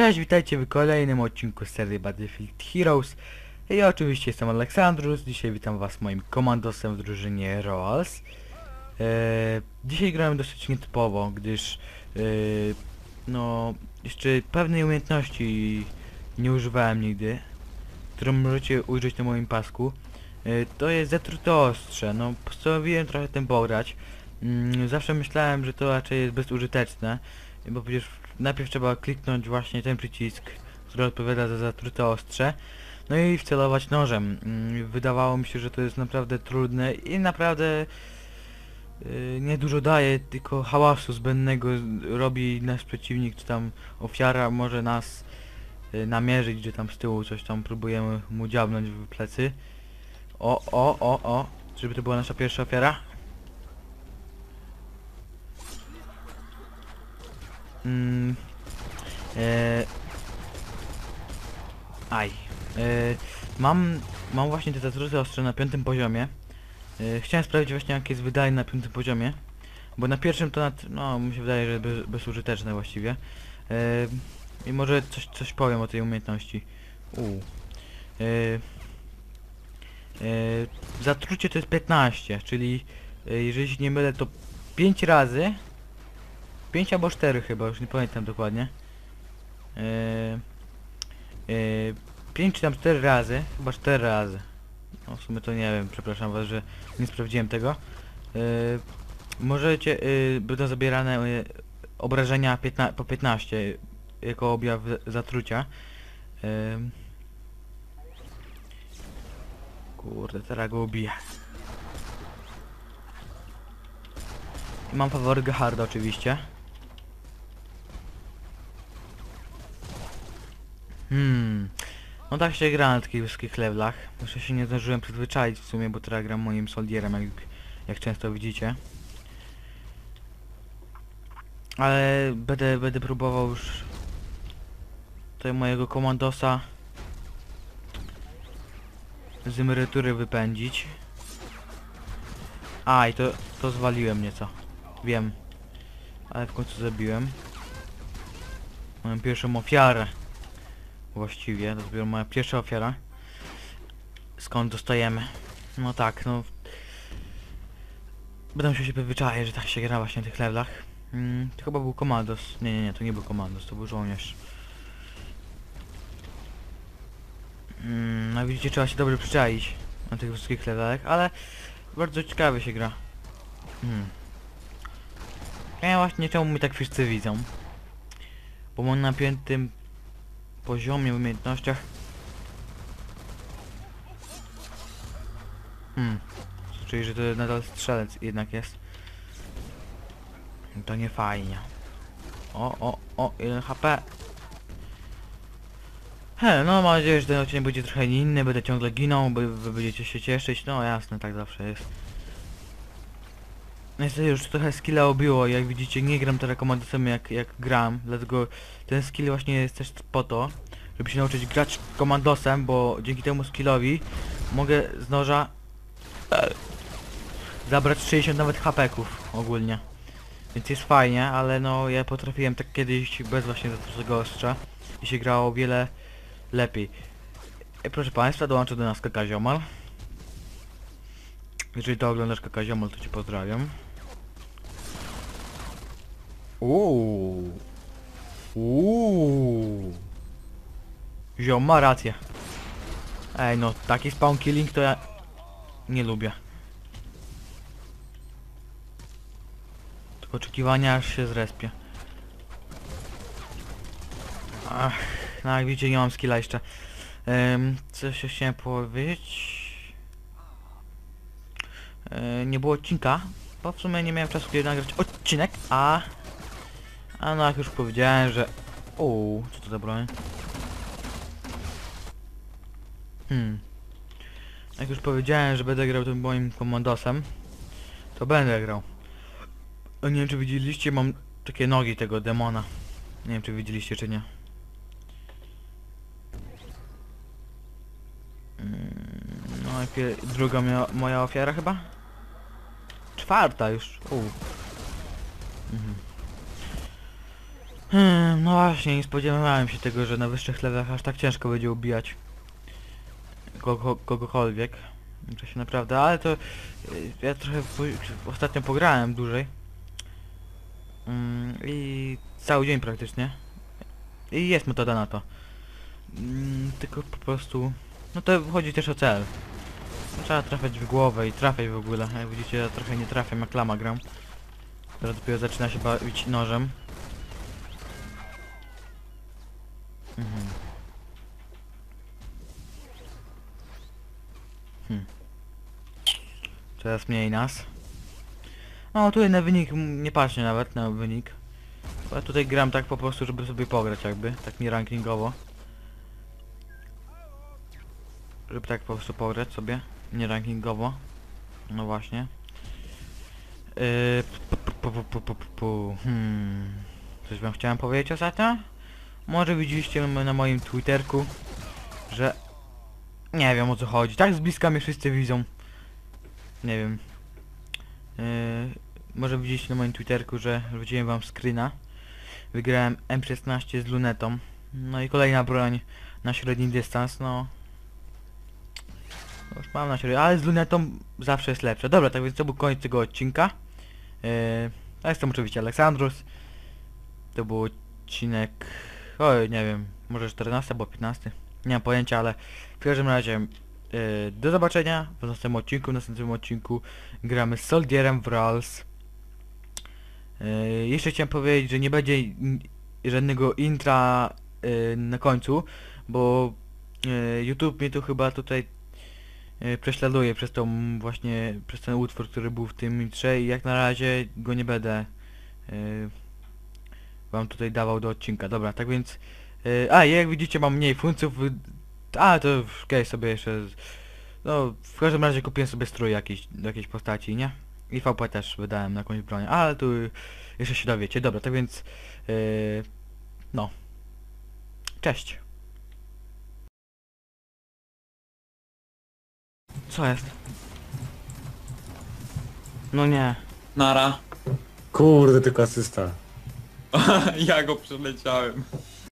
Cześć, witajcie w kolejnym odcinku serii Battlefield Heroes. Ja oczywiście jestem Aleksandrus, dzisiaj witam was moim komandosem w drużynie Roals. Eee, dzisiaj grałem dosyć nietypowo, gdyż eee, no jeszcze pewnej umiejętności nie używałem nigdy, którą możecie ujrzeć na moim pasku. Eee, to jest zatrute ostrze, no postanowiłem trochę tym pograć. Mm, zawsze myślałem, że to raczej jest bezużyteczne, bo przecież najpierw trzeba kliknąć właśnie ten przycisk, który odpowiada za zatrute ostrze, no i wcelować nożem. Mm, Wydawało mi się, że to jest naprawdę trudne i naprawdę yy, nie dużo daje, tylko hałasu zbędnego robi nasz przeciwnik, czy tam ofiara może nas yy, namierzyć, że tam z tyłu coś tam próbujemy mu dziabnąć w plecy. O, o, o, o, żeby to była nasza pierwsza ofiara. Mm, e, aj. E, mam, mam właśnie te zatrute ostrze na piątym poziomie. E, chciałem sprawdzić właśnie jak jest wydajny na piątym poziomie. Bo na pierwszym to nad, no mi się wydaje, że bez, bezużyteczne właściwie. E, I może coś, coś powiem o tej umiejętności. U. E, e, zatrucie to jest 15, czyli e, jeżeli się nie mylę to 5 razy 5 albo 4 chyba, już nie pamiętam dokładnie. Eee, eee, 5 czy tam 4 razy, chyba 4 razy. No w sumie to nie wiem, przepraszam was, że nie sprawdziłem tego. Eee, możecie, yy, będą zabierane yy, obrażenia 15, po 15 jako objaw zatrucia. Eee, kurde, teraz go ubiję. I Mam faworyt Geharda oczywiście. Hmm. No tak się gra na takich wysokich levelach. Jeszcze się nie zdążyłem przyzwyczaić w sumie, bo teraz gram moim soldierem, jak, jak często widzicie. Ale będę, będę próbował już tutaj mojego komandosa z emerytury wypędzić. A, i to, to zwaliłem nieco. Wiem. Ale w końcu zabiłem. Mam pierwszą ofiarę. Właściwie, to dopiero moja pierwsza ofiara. Skąd dostajemy? No tak, no... Będę musiał się przyzwyczaić, że tak się gra właśnie na tych levelach. Mm, to chyba był komandos. Nie, nie, nie, to nie był komandos, to był żołnierz. Mm, no widzicie, trzeba się dobrze przyczaić na tych wysokich levelach, ale bardzo ciekawie się gra. Hmm. Ja właśnie czemu mnie tak wszyscy widzą? Bo mam na piątym poziomie umiejętnościach. Hmm. Czyli, że to nadal strzelec jednak jest. To nie fajnie. O, o, o, 1 HP. He, no mam nadzieję, że ten odcinek będzie trochę inny, będę ciągle ginął, by wy będziecie się cieszyć, no jasne, tak zawsze jest. Niestety już trochę skilla obiło, jak widzicie nie gram teraz komandosem jak, jak gram, dlatego ten skill właśnie jest też po to, żeby się nauczyć grać komandosem, bo dzięki temu skillowi mogę z noża zabrać 60 nawet hapeków ogólnie. Więc jest fajnie, ale no ja potrafiłem tak kiedyś bez właśnie zatrutego ostrza i się grało o wiele lepiej. E, proszę Państwa, dołączę do nas Kakaziomal. Jeżeli to oglądasz Kakaziomal, to Cię pozdrawiam. Uuu. Uuu. Ziom ma rację. Ej no, taki spawn killing to ja nie lubię. Tylko oczekiwania aż się zrespię. Ach, no jak widzicie nie mam skilla jeszcze. Um, coś chciałem powiedzieć. E, nie było odcinka, bo w sumie nie miałem czasu kiedy nagrać odcinek, a... A no jak już powiedziałem, że... Uuu, co to za broń? Hmm. Jak już powiedziałem, że będę grał tym moim komandosem, to będę grał. A nie wiem czy widzieliście, mam takie nogi tego demona. Nie wiem czy widzieliście czy nie. Mm, No i druga moja ofiara chyba? Czwarta już. U. Mhm. Hmm, no właśnie, nie spodziewałem się tego, że na wyższych levelach aż tak ciężko będzie ubijać kogo, kogokolwiek. To się naprawdę, ale to y, ja trochę po, ostatnio pograłem dłużej. Mm, I cały dzień praktycznie. I jest metoda na to. Mm, tylko po prostu... No to chodzi też o cel. Trzeba trafiać w głowę i trafiać w ogóle. Jak widzicie, ja trochę nie trafiam jak lama gram. Teraz dopiero zaczyna się bawić nożem. Hmm. Coraz mniej nas. No tutaj na wynik nie patrzę nawet na wynik. Bo ja tutaj gram tak po prostu, żeby sobie pograć jakby, tak nie rankingowo. Żeby tak po prostu pograć sobie, nie rankingowo. No właśnie. Yy. Hmm. Coś wam chciałem powiedzieć ostatnio? Może widzieliście na moim Twitterku, że... Nie wiem o co chodzi. Tak z bliska mnie wszyscy widzą. Nie wiem. Yy, może widzieliście na moim Twitterku, że wrzuciłem wam screena. Wygrałem M16 z lunetą. No i kolejna broń na średni dystans, no. No Już mam na średni, ale z lunetą zawsze jest lepsze. Dobra, tak więc to był koniec tego odcinka. Yy, jestem oczywiście Aleksandrus. To był odcinek... Oj, nie wiem, może 14 albo 15. Nie mam pojęcia, ale w każdym razie yy, do zobaczenia w następnym odcinku. W następnym odcinku gramy z Soldierem w Rals. Yy, jeszcze chciałem powiedzieć, że nie będzie żadnego intra yy, na końcu, bo yy, YouTube mnie tu chyba tutaj yy, prześladuje przez tą właśnie, przez ten utwór, który był w tym intrze i jak na razie go nie będę yy, wam tutaj dawał do odcinka. Dobra, tak więc... Yy, a, jak widzicie mam mniej funtów. y, A, to okej sobie jeszcze... z- No, w każdym razie kupiłem sobie strój jakiś, do jakiejś postaci, nie? I VP też wydałem na jakąś broń, ale tu jeszcze się dowiecie. Dobra, tak więc... Yy, no. Cześć. Co jest? No nie. Nara. Kurde, tylko asysta. ja go przeleciałem.